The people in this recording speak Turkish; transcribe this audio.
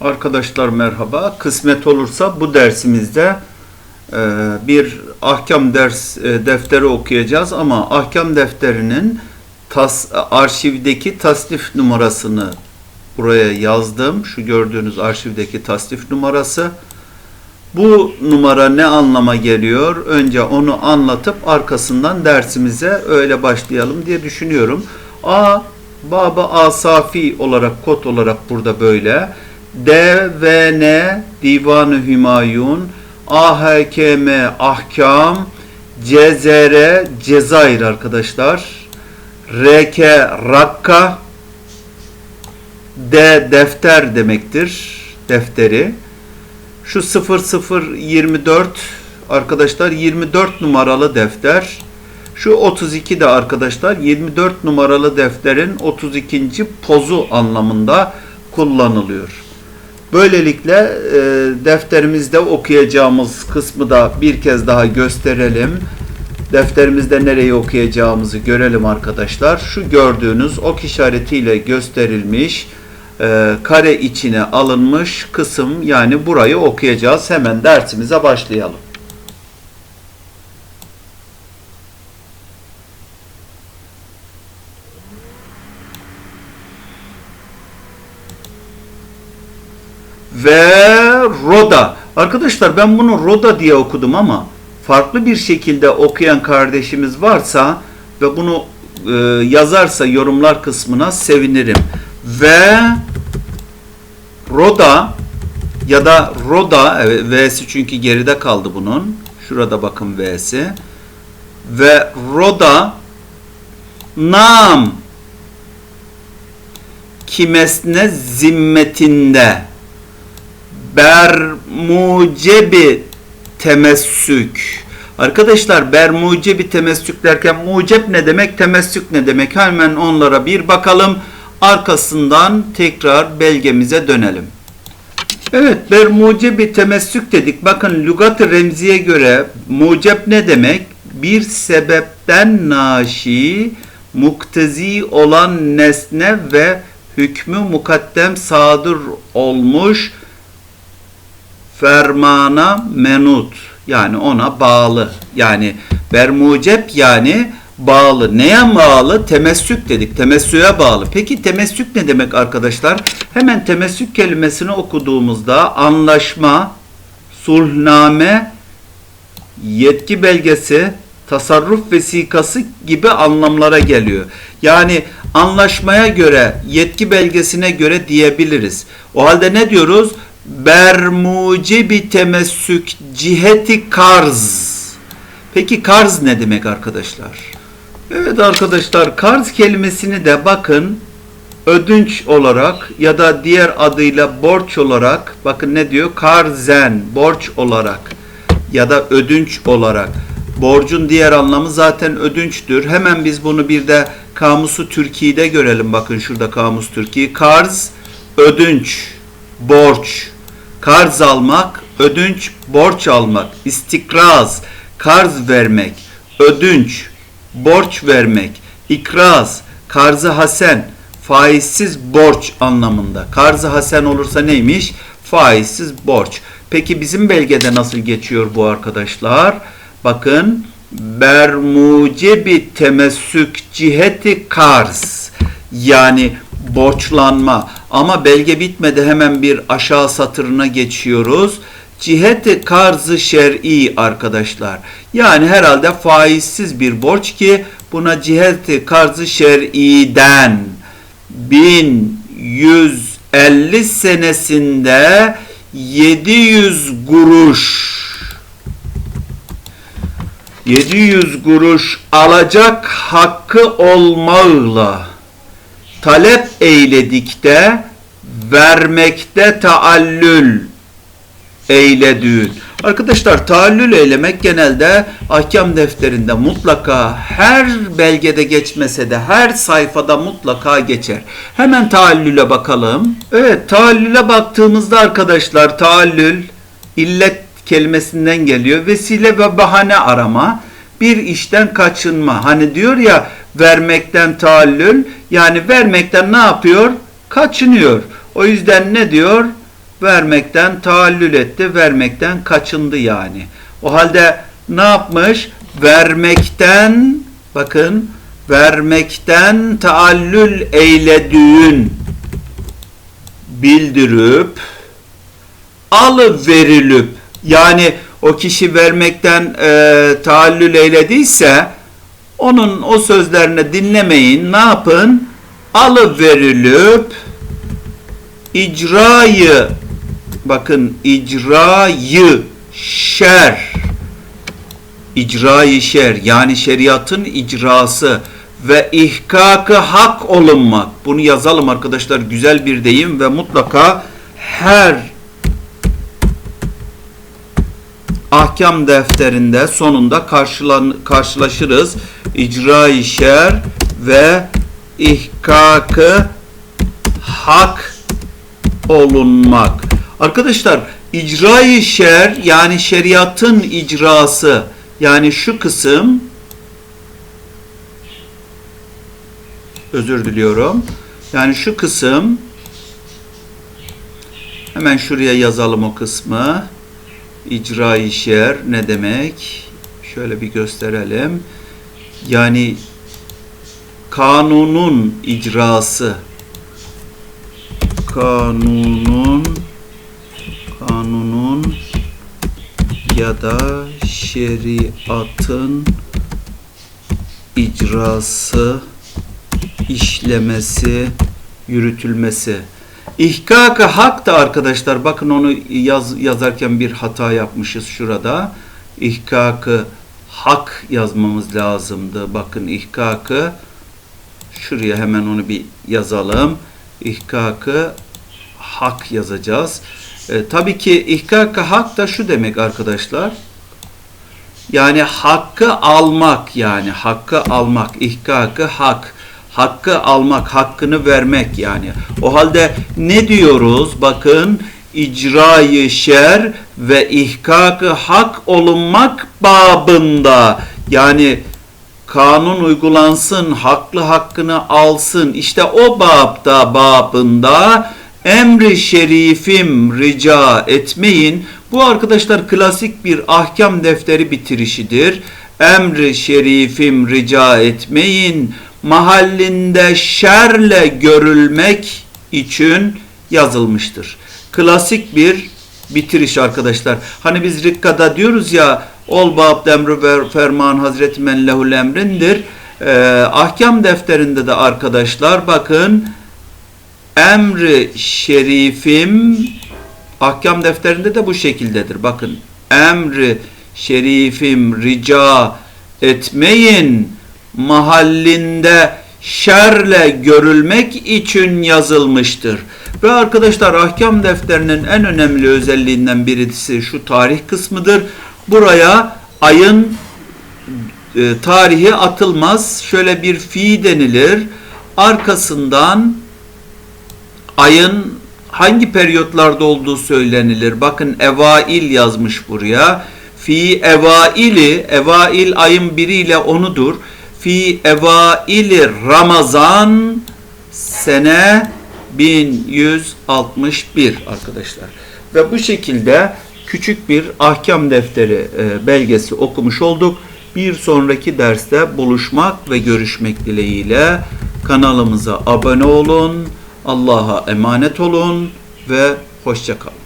Arkadaşlar merhaba. Kısmet olursa bu dersimizde e, bir ahkam ders e, defteri okuyacağız ama ahkam defterinin tas, arşivdeki tasnif numarasını buraya yazdım. Şu gördüğünüz arşivdeki tasnif numarası. Bu numara ne anlama geliyor? Önce onu anlatıp arkasından dersimize öyle başlayalım diye düşünüyorum. A Baba Asafi olarak kod olarak burada böyle. DVN Divanı Hümayun AHKM Ahkam CZR Cezayir arkadaşlar. RK Rakka D defter demektir. Defteri. Şu 0024 arkadaşlar 24 numaralı defter. Şu 32 de arkadaşlar 24 numaralı defterin 32. pozu anlamında kullanılıyor. Böylelikle e, defterimizde okuyacağımız kısmı da bir kez daha gösterelim. Defterimizde nereyi okuyacağımızı görelim arkadaşlar. Şu gördüğünüz ok işaretiyle gösterilmiş e, kare içine alınmış kısım yani burayı okuyacağız. Hemen dersimize başlayalım. Ve Roda. Arkadaşlar ben bunu Roda diye okudum ama farklı bir şekilde okuyan kardeşimiz varsa ve bunu e, yazarsa yorumlar kısmına sevinirim. Ve Roda ya da Roda evet, V'si çünkü geride kaldı bunun. Şurada bakın V'si. Ve Roda nam kimesne zimmetinde bermucebi temessük. Arkadaşlar bermucebi temessük derken mucep ne demek, temessük ne demek? Hemen onlara bir bakalım. Arkasından tekrar belgemize dönelim. Evet, bermucebi temessük dedik. Bakın lügat-ı remziye göre mucep ne demek? Bir sebepten naşi, muktezi olan nesne ve hükmü mukaddem sadır olmuş fermana menut. Yani ona bağlı. Yani bermucep yani bağlı. Neye bağlı? Temessük dedik. Temessüye bağlı. Peki temessük ne demek arkadaşlar? Hemen temessük kelimesini okuduğumuzda anlaşma sulhname yetki belgesi tasarruf vesikası gibi anlamlara geliyor. Yani anlaşmaya göre, yetki belgesine göre diyebiliriz. O halde ne diyoruz? Bermucebi temessük ciheti karz. Peki karz ne demek arkadaşlar? Evet arkadaşlar karz kelimesini de bakın ödünç olarak ya da diğer adıyla borç olarak bakın ne diyor? Karzen borç olarak ya da ödünç olarak. Borcun diğer anlamı zaten ödünçtür. Hemen biz bunu bir de kamusu Türkiye'de görelim. Bakın şurada kamus Türkiye. Karz, ödünç, borç, karz almak, ödünç, borç almak, istikraz, karz vermek, ödünç, borç vermek, ikraz, karzı hasen, faizsiz borç anlamında. Karzı hasen olursa neymiş? Faizsiz borç. Peki bizim belgede nasıl geçiyor bu arkadaşlar? Bakın bermucebi temessük ciheti karz yani borçlanma ama belge bitmedi hemen bir aşağı satırına geçiyoruz. Ciheti karzı şer'i arkadaşlar. Yani herhalde faizsiz bir borç ki buna ciheti karzı şer'iden 1150 senesinde 700 kuruş 700 kuruş alacak hakkı olmağıyla talep eyledik de vermekte taallül eyledüğün. Arkadaşlar taallül eylemek genelde ahkam defterinde mutlaka her belgede geçmese de her sayfada mutlaka geçer. Hemen taallüle bakalım. Evet taallüle baktığımızda arkadaşlar taallül illet kelimesinden geliyor. Vesile ve bahane arama, bir işten kaçınma. Hani diyor ya vermekten taallül yani vermekten ne yapıyor? Kaçınıyor. O yüzden ne diyor? vermekten taallül etti, vermekten kaçındı yani. O halde ne yapmış? Vermekten bakın vermekten taallül eylediğün bildirip alıverilip yani o kişi vermekten e, taallül eylediyse onun o sözlerini dinlemeyin. Ne yapın? Alıverilip icrayı bakın icrayı şer icrayı şer yani şeriatın icrası ve ihkakı hak olunmak. Bunu yazalım arkadaşlar güzel bir deyim ve mutlaka her ahkam defterinde sonunda karşılan, karşılaşırız. İcra-i ve ihkakı hak olunmak. Arkadaşlar icra-i şer yani şeriatın icrası yani şu kısım özür diliyorum. Yani şu kısım hemen şuraya yazalım o kısmı. İcra-i şer ne demek? Şöyle bir gösterelim. Yani kanunun icrası kanunun kanunun ya da şeriatın icrası işlemesi yürütülmesi İhkak-ı hak da arkadaşlar bakın onu yaz, yazarken bir hata yapmışız şurada. İhkak-ı hak yazmamız lazımdı. Bakın ihkakı şuraya hemen onu bir yazalım. İhkakı hak yazacağız. E, tabii ki ihkak-ı hak da şu demek arkadaşlar. Yani hakkı almak yani hakkı almak ihkakı hak hakkı almak, hakkını vermek yani. O halde ne diyoruz? Bakın icrayı şer ve ihkakı hak olunmak babında yani kanun uygulansın, haklı hakkını alsın. İşte o babda babında emri şerifim rica etmeyin. Bu arkadaşlar klasik bir ahkam defteri bitirişidir. Emri şerifim rica etmeyin mahallinde şerle görülmek için yazılmıştır. Klasik bir bitiriş arkadaşlar. Hani biz Rikka'da diyoruz ya ol bab demru ferman hazreti men lehul emrindir. Ee, ahkam defterinde de arkadaşlar bakın emri şerifim ahkam defterinde de bu şekildedir. Bakın emri şerifim rica etmeyin mahallinde şerle görülmek için yazılmıştır. Ve arkadaşlar ahkam defterinin en önemli özelliğinden birisi şu tarih kısmıdır. Buraya ayın e, tarihi atılmaz. Şöyle bir fi denilir. Arkasından ayın hangi periyotlarda olduğu söylenilir. Bakın evail yazmış buraya. Fi evaili, evail ayın biriyle onudur fi evaili Ramazan sene 1161 arkadaşlar. Ve bu şekilde küçük bir ahkam defteri e, belgesi okumuş olduk. Bir sonraki derste buluşmak ve görüşmek dileğiyle kanalımıza abone olun. Allah'a emanet olun ve hoşçakalın.